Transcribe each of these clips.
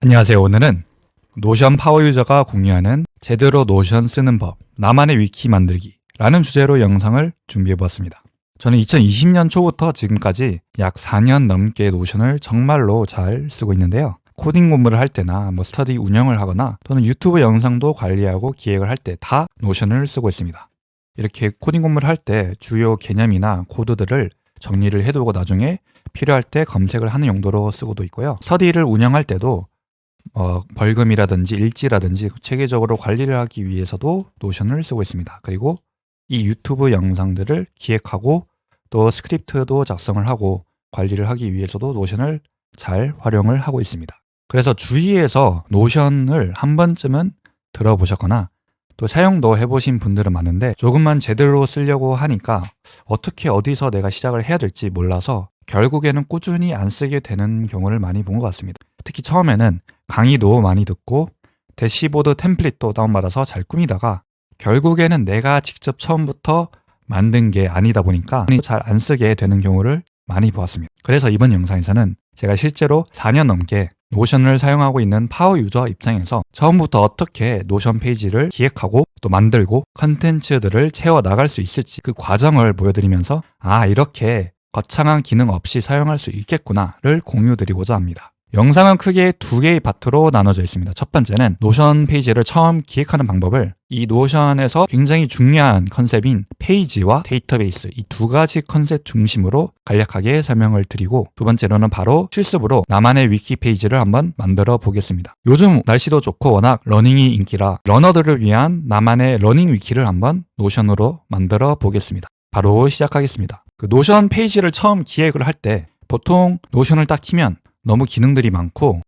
안녕하세요. 오늘은 노션 파워 유저가 공유하는 제대로 노션 쓰는 법, 나만의 위키 만들기 라는 주제로 영상을 준비해 보았습니다. 저는 2020년 초부터 지금까지 약 4년 넘게 노션을 정말로 잘 쓰고 있는데요. 코딩 공부를 할 때나 뭐 스터디 운영을 하거나 또는 유튜브 영상도 관리하고 기획을 할 때 다 노션을 쓰고 있습니다. 이렇게 코딩 공부를 할 때 주요 개념이나 코드들을 정리를 해두고 나중에 필요할 때 검색을 하는 용도로 쓰고도 있고요. 스터디를 운영할 때도 어, 벌금이라든지 일지라든지 체계적으로 관리를 하기 위해서도 노션을 쓰고 있습니다. 그리고 이 유튜브 영상들을 기획하고 또 스크립트도 작성을 하고 관리를 하기 위해서도 노션을 잘 활용을 하고 있습니다. 그래서 주위에서 노션을 한 번쯤은 들어보셨거나 또 사용도 해보신 분들은 많은데 조금만 제대로 쓰려고 하니까 어떻게 어디서 내가 시작을 해야 될지 몰라서 결국에는 꾸준히 안 쓰게 되는 경우를 많이 본 것 같습니다. 특히 처음에는 강의도 많이 듣고 대시보드 템플릿도 다운받아서 잘 꾸미다가 결국에는 내가 직접 처음부터 만든 게 아니다 보니까 잘 안 쓰게 되는 경우를 많이 보았습니다. 그래서 이번 영상에서는 제가 실제로 4년 넘게 노션을 사용하고 있는 파워 유저 입장에서 처음부터 어떻게 노션 페이지를 기획하고 또 만들고 컨텐츠들을 채워 나갈 수 있을지 그 과정을 보여드리면서 아 이렇게 거창한 기능 없이 사용할 수 있겠구나를 공유드리고자 합니다. 영상은 크게 두 개의 파트로 나눠져 있습니다. 첫 번째는 노션 페이지를 처음 기획하는 방법을 이 노션에서 굉장히 중요한 컨셉인 페이지와 데이터베이스 이 두 가지 컨셉 중심으로 간략하게 설명을 드리고 두 번째로는 바로 실습으로 나만의 위키 페이지를 한번 만들어 보겠습니다. 요즘 날씨도 좋고 워낙 러닝이 인기라 러너들을 위한 나만의 러닝 위키를 한번 노션으로 만들어 보겠습니다. 바로 시작하겠습니다. 그 노션 페이지를 처음 기획을 할 때 보통 노션을 딱 키면 너무 기능들이 많고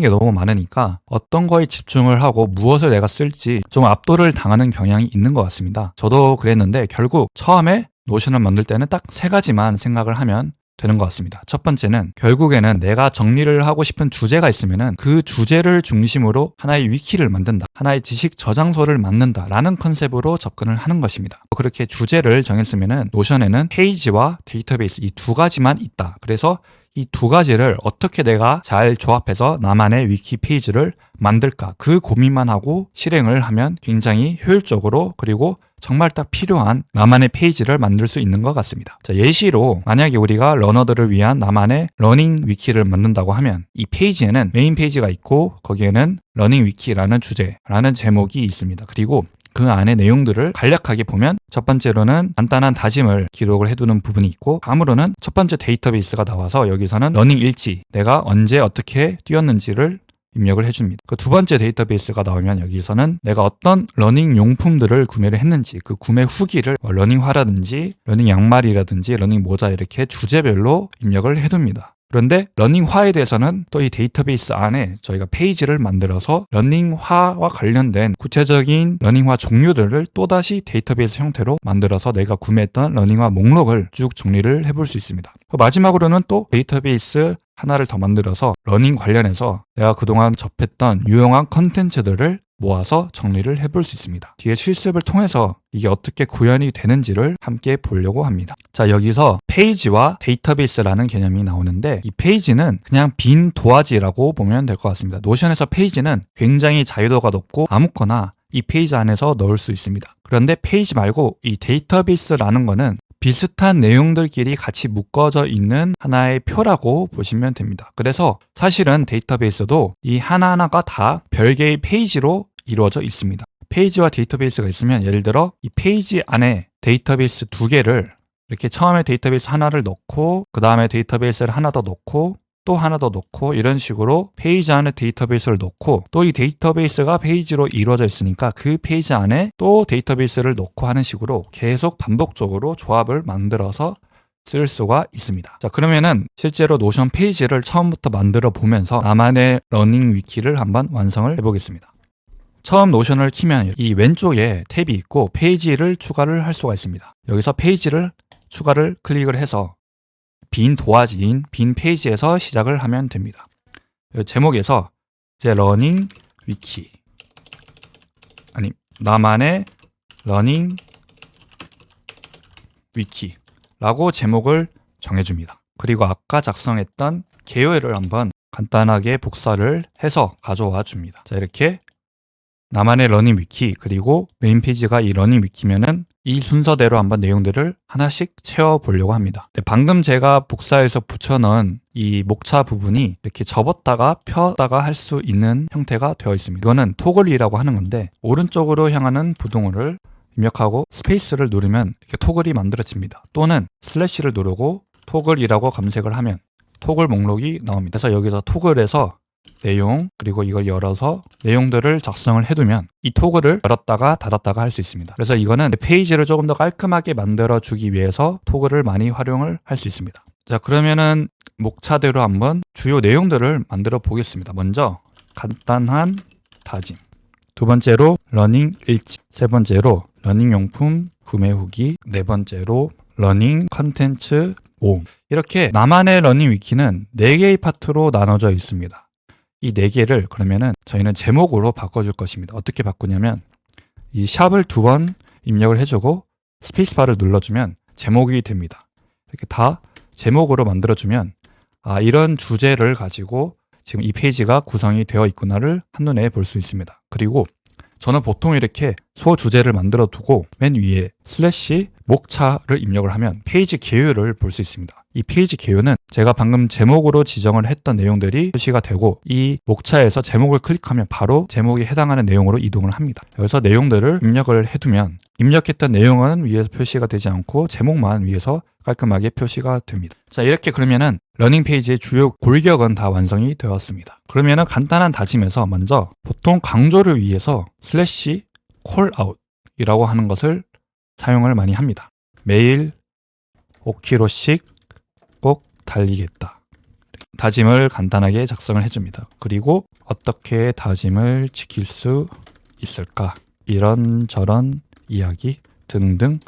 게 너무 많으니까 어떤 거에 집중을 하고 무엇을 내가 쓸지 좀 압도를 당하는 경향이 있는 것 같습니다. 저도 그랬는데 결국 처음에 노션을 만들 때는 딱 세 가지만 생각을 하면 되는 것 같습니다. 첫 번째는 결국에는 내가 정리를 하고 싶은 주제가 있으면은 그 주제를 중심으로 하나의 위키를 만든다. 하나의 지식 저장소를 만든다라는 컨셉으로 접근을 하는 것입니다. 그렇게 주제를 정했으면은 노션에는 페이지와 데이터베이스 이 두 가지만 있다. 그래서 이 두 가지를 어떻게 내가 잘 조합해서 나만의 위키 페이지를 만들까 그 고민만 하고 실행을 하면 굉장히 효율적으로 그리고 정말 딱 필요한 나만의 페이지를 만들 수 있는 것 같습니다. 자, 예시로 만약에 우리가 러너들을 위한 나만의 러닝 위키를 만든다고 하면 이 페이지에는 메인 페이지가 있고 거기에는 러닝 위키라는 주제라는 제목이 있습니다. 그리고 그 안에 내용들을 간략하게 보면 첫 번째로는 간단한 다짐을 기록을 해두는 부분이 있고 다음으로는 첫 번째 데이터베이스가 나와서 여기서는 러닝 일지 내가 언제 어떻게 뛰었는지를 입력을 해줍니다. 그 두 번째 데이터베이스가 나오면 여기서는 내가 어떤 러닝 용품들을 구매를 했는지 그 구매 후기를 뭐 러닝화라든지 러닝 양말이라든지 러닝 모자 이렇게 주제별로 입력을 해둡니다. 그런데 러닝화에 대해서는 또 이 데이터베이스 안에 저희가 페이지를 만들어서 러닝화와 관련된 구체적인 러닝화 종류들을 또다시 데이터베이스 형태로 만들어서 내가 구매했던 러닝화 목록을 쭉 정리를 해볼 수 있습니다. 마지막으로는 또 데이터베이스 하나를 더 만들어서 러닝 관련해서 내가 그동안 접했던 유용한 컨텐츠들을 모아서 정리를 해볼 수 있습니다. 뒤에 실습을 통해서 이게 어떻게 구현이 되는지를 함께 보려고 합니다. 자, 여기서 페이지와 데이터베이스라는 개념이 나오는데 이 페이지는 그냥 빈 도화지라고 보면 될 것 같습니다. 노션에서 페이지는 굉장히 자유도가 높고 아무거나 이 페이지 안에서 넣을 수 있습니다. 그런데 페이지 말고 이 데이터베이스라는 거는 비슷한 내용들끼리 같이 묶어져 있는 하나의 표라고 보시면 됩니다. 그래서 사실은 데이터베이스도 이 하나하나가 다 별개의 페이지로 이루어져 있습니다. 페이지와 데이터베이스가 있으면 예를 들어 이 페이지 안에 데이터베이스 두 개를 이렇게 처음에 데이터베이스 하나를 넣고 그 다음에 데이터베이스를 하나 더 넣고 또 하나 더 넣고 이런 식으로 페이지 안에 데이터베이스를 넣고 또 이 데이터베이스가 페이지로 이루어져 있으니까 그 페이지 안에 또 데이터베이스를 넣고 하는 식으로 계속 반복적으로 조합을 만들어서 쓸 수가 있습니다. 자, 그러면은 실제로 노션 페이지를 처음부터 만들어 보면서 나만의 러닝 위키를 한번 완성을 해보겠습니다. 처음 노션을 키면 이 왼쪽에 탭이 있고 페이지를 추가를 할 수가 있습니다. 여기서 페이지를 추가를 클릭을 해서 빈 도화지인 빈 페이지에서 시작을 하면 됩니다. 제목에서 제 러닝 위키 아니 나만의 러닝 위키라고 제목을 정해줍니다. 그리고 아까 작성했던 개요를 한번 간단하게 복사를 해서 가져와 줍니다. 자, 이렇게 나만의 러닝 위키 그리고 메인 페이지가 이 러닝 위키면은 이 순서대로 한번 내용들을 하나씩 채워 보려고 합니다. 네, 방금 제가 복사해서 붙여넣은 이 목차 부분이 이렇게 접었다가 펴다가 할 수 있는 형태가 되어 있습니다. 이거는 토글이라고 하는 건데 오른쪽으로 향하는 부동호를 입력하고 스페이스를 누르면 이렇게 토글이 만들어집니다. 또는 슬래시를 누르고 토글이라고 검색을 하면 토글 목록이 나옵니다. 그래서 여기서 토글에서 내용 그리고 이걸 열어서 내용들을 작성을 해두면 이 토글을 열었다가 닫았다가 할 수 있습니다. 그래서 이거는 페이지를 조금 더 깔끔하게 만들어 주기 위해서 토글을 많이 활용을 할 수 있습니다. 자 그러면은 목차대로 한번 주요 내용들을 만들어 보겠습니다. 먼저 간단한 다짐. 두 번째로 러닝 일지. 세 번째로 러닝 용품 구매 후기. 네 번째로 러닝 컨텐츠 모음. 이렇게 나만의 러닝 위키는 네 개의 파트로 나눠져 있습니다. 이 네 개를 그러면은 저희는 제목으로 바꿔줄 것입니다. 어떻게 바꾸냐면 이 샵을 두 번 입력을 해주고 스페이스바를 눌러주면 제목이 됩니다. 이렇게 다 제목으로 만들어주면 아 이런 주제를 가지고 지금 이 페이지가 구성이 되어 있구나를 한눈에 볼 수 있습니다. 그리고 저는 보통 이렇게 소 주제를 만들어 두고 맨 위에 슬래시 목차를 입력을 하면 페이지 개요를 볼 수 있습니다. 이 페이지 개요는 제가 방금 제목으로 지정을 했던 내용들이 표시가 되고 이 목차에서 제목을 클릭하면 바로 제목에 해당하는 내용으로 이동을 합니다. 여기서 내용들을 입력을 해두면 입력했던 내용은 위에서 표시가 되지 않고 제목만 위에서 깔끔하게 표시가 됩니다. 자, 이렇게 그러면은 러닝 페이지의 주요 골격은 다 완성이 되었습니다. 그러면은 간단한 다짐에서 먼저 보통 강조를 위해서 슬래시 콜아웃이라고 하는 것을 사용을 많이 합니다. 매일 5km씩 꼭 달리겠다. 다짐을 간단하게 작성을 해줍니다. 그리고 어떻게 다짐을 지킬 수 있을까? 이런저런 이야기 등등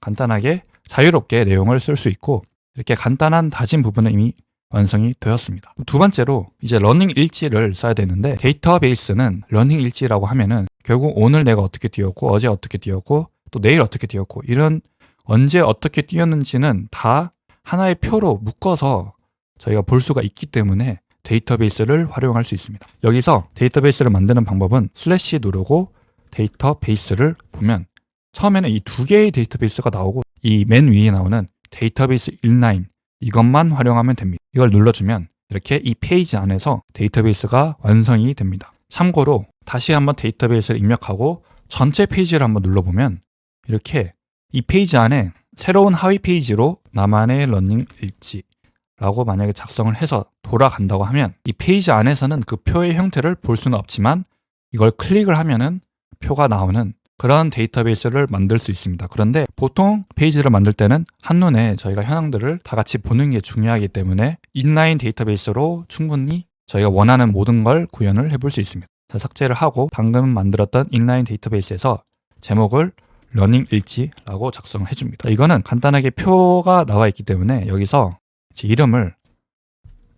간단하게 자유롭게 내용을 쓸 수 있고 이렇게 간단한 다짐 부분은 이미 완성이 되었습니다. 두 번째로 이제 러닝 일지를 써야 되는데 데이터베이스는 러닝 일지라고 하면은 결국 오늘 내가 어떻게 뛰었고 어제 어떻게 뛰었고 또 내일 어떻게 뛰었고 이런 언제 어떻게 뛰었는지는 다 하나의 표로 묶어서 저희가 볼 수가 있기 때문에 데이터베이스를 활용할 수 있습니다. 여기서 데이터베이스를 만드는 방법은 슬래시 누르고 데이터베이스를 보면 처음에는 이 두 개의 데이터베이스가 나오고 이 맨 위에 나오는 데이터베이스 인라인 이것만 활용하면 됩니다. 이걸 눌러주면 이렇게 이 페이지 안에서 데이터베이스가 완성이 됩니다. 참고로 다시 한번 데이터베이스를 입력하고 전체 페이지를 한번 눌러보면 이렇게 이 페이지 안에 새로운 하위 페이지로 나만의 러닝 일지라고 만약에 작성을 해서 돌아간다고 하면 이 페이지 안에서는 그 표의 형태를 볼 수는 없지만 이걸 클릭을 하면은 표가 나오는 그런 데이터베이스를 만들 수 있습니다. 그런데 보통 페이지를 만들 때는 한눈에 저희가 현황들을 다 같이 보는 게 중요하기 때문에 인라인 데이터베이스로 충분히 저희가 원하는 모든 걸 구현을 해볼 수 있습니다. 자, 삭제를 하고 방금 만들었던 인라인 데이터베이스에서 제목을 러닝 일지라고 작성을 해줍니다. 이거는 간단하게 표가 나와 있기 때문에 여기서 제 이름을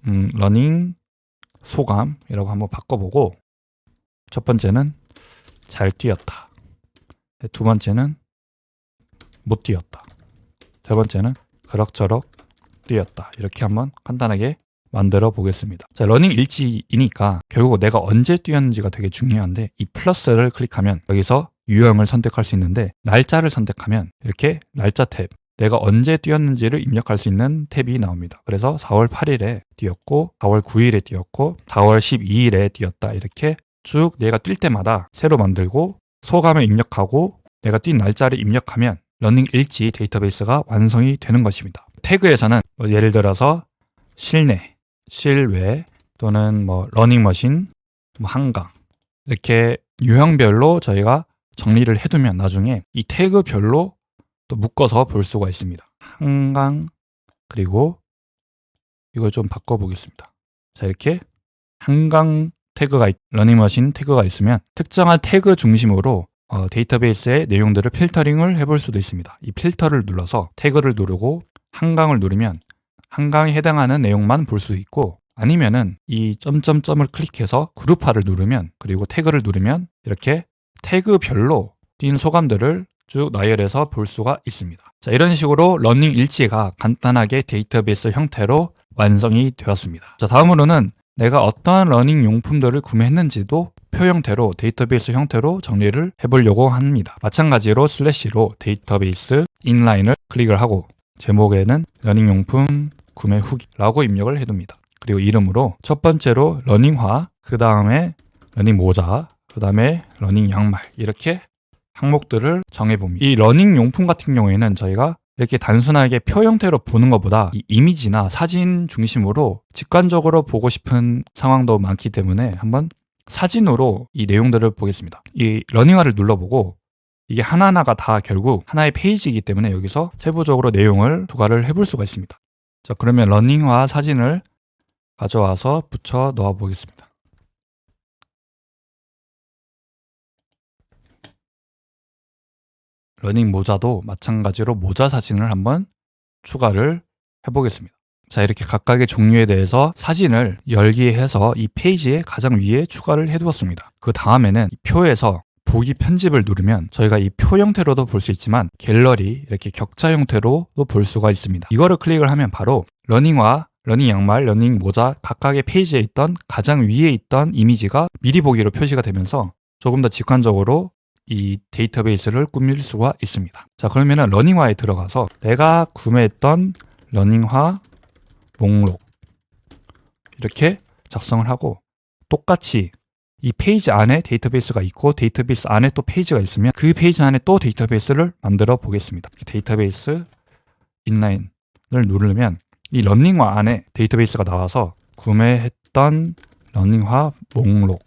음, 러닝 소감이라고 한번 바꿔보고 첫 번째는 잘 뛰었다. 두 번째는 못 뛰었다. 세 번째는 그럭저럭 뛰었다. 이렇게 한번 간단하게 만들어 보겠습니다. 자, 러닝 일지이니까 결국 내가 언제 뛰었는지가 되게 중요한데 이 플러스를 클릭하면 여기서 유형을 선택할 수 있는데 날짜를 선택하면 이렇게 날짜 탭 내가 언제 뛰었는지를 입력할 수 있는 탭이 나옵니다. 그래서 4월 8일에 뛰었고 4월 9일에 뛰었고 4월 12일에 뛰었다 이렇게 쭉 내가 뛸 때마다 새로 만들고 소감을 입력하고 내가 뛴 날짜를 입력하면 러닝 일지 데이터베이스가 완성이 되는 것입니다. 태그에서는 뭐 예를 들어서 실내, 실외 또는 뭐 러닝머신, 뭐 한강 이렇게 유형별로 저희가 정리를 해두면 나중에 이 태그별로 또 묶어서 볼 수가 있습니다. 한강 그리고 이걸 좀 바꿔보겠습니다. 자 이렇게 한강 태그가 있, 러닝머신 태그가 있으면 특정한 태그 중심으로 어, 데이터베이스의 내용들을 필터링을 해볼 수도 있습니다. 이 필터를 눌러서 태그를 누르고 한강을 누르면 한강에 해당하는 내용만 볼 수 있고 아니면은 이 점점점을 클릭해서 그룹화를 누르면 그리고 태그를 누르면 이렇게 태그별로 뛴 소감들을 쭉 나열해서 볼 수가 있습니다. 자, 이런 식으로 러닝 일지가 간단하게 데이터베이스 형태로 완성이 되었습니다. 자, 다음으로는 내가 어떠한 러닝 용품들을 구매했는지도 표 형태로 데이터베이스 형태로 정리를 해보려고 합니다. 마찬가지로 슬래시로 데이터베이스 인라인을 클릭을 하고 제목에는 러닝 용품 구매 후기라고 입력을 해둡니다. 그리고 이름으로 첫 번째로 러닝화, 그 다음에 러닝 모자, 그 다음에 러닝 양말 이렇게 항목들을 정해봅니다. 이 러닝 용품 같은 경우에는 저희가 이렇게 단순하게 표 형태로 보는 것보다 이 이미지나 사진 중심으로 직관적으로 보고 싶은 상황도 많기 때문에 한번 사진으로 이 내용들을 보겠습니다. 이 러닝화를 눌러보고 이게 하나하나가 다 결국 하나의 페이지이기 때문에 여기서 세부적으로 내용을 추가를 해볼 수가 있습니다. 자, 그러면 러닝화 사진을 가져와서 붙여 넣어 보겠습니다. 러닝 모자도 마찬가지로 모자 사진을 한번 추가를 해보겠습니다. 자, 이렇게 각각의 종류에 대해서 사진을 열기해서 이 페이지의 가장 위에 추가를 해두었습니다. 그 다음에는 이 표에서 보기 편집을 누르면 저희가 이 표 형태로도 볼 수 있지만 갤러리 이렇게 격자 형태로도 볼 수가 있습니다. 이거를 클릭을 하면 바로 러닝화, 러닝 양말, 러닝 모자 각각의 페이지에 있던 가장 위에 있던 이미지가 미리 보기로 표시가 되면서 조금 더 직관적으로 이 데이터베이스를 꾸밀 수가 있습니다. 자, 그러면은 러닝화에 들어가서 내가 구매했던 러닝화 목록 이렇게 작성을 하고 똑같이 이 페이지 안에 데이터베이스가 있고 데이터베이스 안에 또 페이지가 있으면 그 페이지 안에 또 데이터베이스를 만들어 보겠습니다. 데이터베이스 인라인을 누르면 이 러닝화 안에 데이터베이스가 나와서 구매했던 러닝화 목록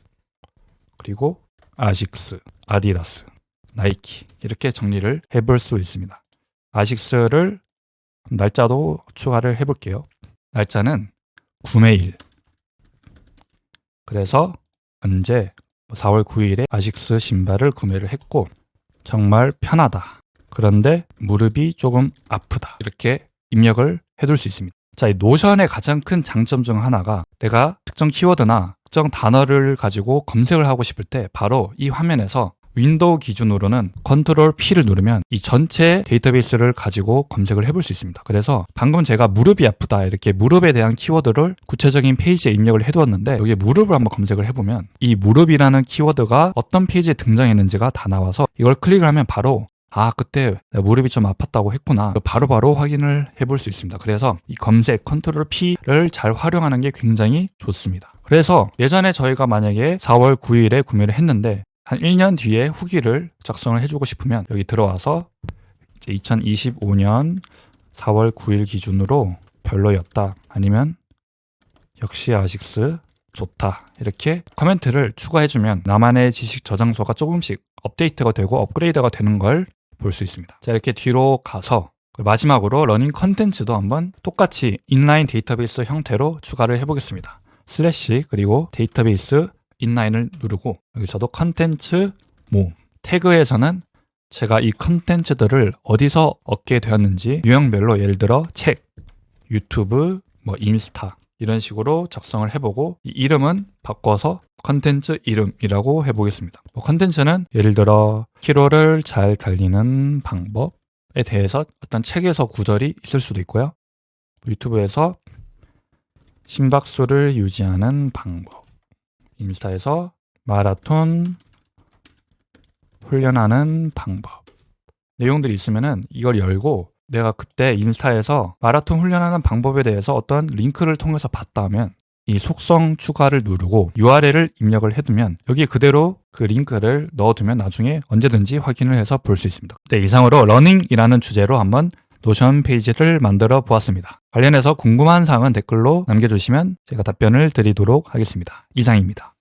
그리고 아식스, 아디다스, 나이키 이렇게 정리를 해볼 수 있습니다. 아식스를 날짜도 추가를 해볼게요. 날짜는 구매일. 그래서 언제 4월 9일에 아식스 신발을 구매를 했고 정말 편하다. 그런데 무릎이 조금 아프다. 이렇게 입력을 해둘 수 있습니다. 자, 이 노션의 가장 큰 장점 중 하나가 내가 특정 키워드나 특정 단어를 가지고 검색을 하고 싶을 때 바로 이 화면에서 윈도우 기준으로는 컨트롤 P를 누르면 이 전체 데이터베이스를 가지고 검색을 해볼 수 있습니다. 그래서 방금 제가 무릎이 아프다 이렇게 무릎에 대한 키워드를 구체적인 페이지에 입력을 해두었는데 여기 무릎을 한번 검색을 해보면 이 무릎이라는 키워드가 어떤 페이지에 등장했는지가 다 나와서 이걸 클릭을 하면 바로 아, 그때 무릎이 좀 아팠다고 했구나. 바로바로 바로 확인을 해볼 수 있습니다. 그래서 이 검색 컨트롤 P를 잘 활용하는 게 굉장히 좋습니다. 그래서 예전에 저희가 만약에 4월 9일에 구매를 했는데 한 1년 뒤에 후기를 작성을 해주고 싶으면 여기 들어와서 이제 2025년 4월 9일 기준으로 별로였다. 아니면 역시 아식스 좋다. 이렇게 코멘트를 추가해주면 나만의 지식 저장소가 조금씩 업데이트가 되고 업그레이드가 되는 걸 볼 수 있습니다. 자, 이렇게 뒤로 가서 마지막으로 러닝 컨텐츠도 한번 똑같이 인라인 데이터베이스 형태로 추가를 해보겠습니다. 슬래시 그리고 데이터베이스 인라인을 누르고 여기서도 컨텐츠 모음 태그에서는 제가 이 컨텐츠들을 어디서 얻게 되었는지 유형별로 예를 들어 책, 유튜브, 뭐 인스타 이런 식으로 작성을 해보고 이 이름은 바꿔서 컨텐츠 이름이라고 해보겠습니다. 뭐 컨텐츠는 예를 들어 키로를 잘 달리는 방법에 대해서 어떤 책에서 구절이 있을 수도 있고요. 유튜브에서 심박수를 유지하는 방법. 인스타에서 마라톤 훈련하는 방법. 내용들이 있으면은 이걸 열고 내가 그때 인스타에서 마라톤 훈련하는 방법에 대해서 어떤 링크를 통해서 봤다 하면 이 속성 추가를 누르고 URL을 입력을 해두면 여기 그대로 그 링크를 넣어두면 나중에 언제든지 확인을 해서 볼 수 있습니다. 네, 이상으로 러닝이라는 주제로 한번 노션 페이지를 만들어 보았습니다. 관련해서 궁금한 사항은 댓글로 남겨주시면 제가 답변을 드리도록 하겠습니다. 이상입니다.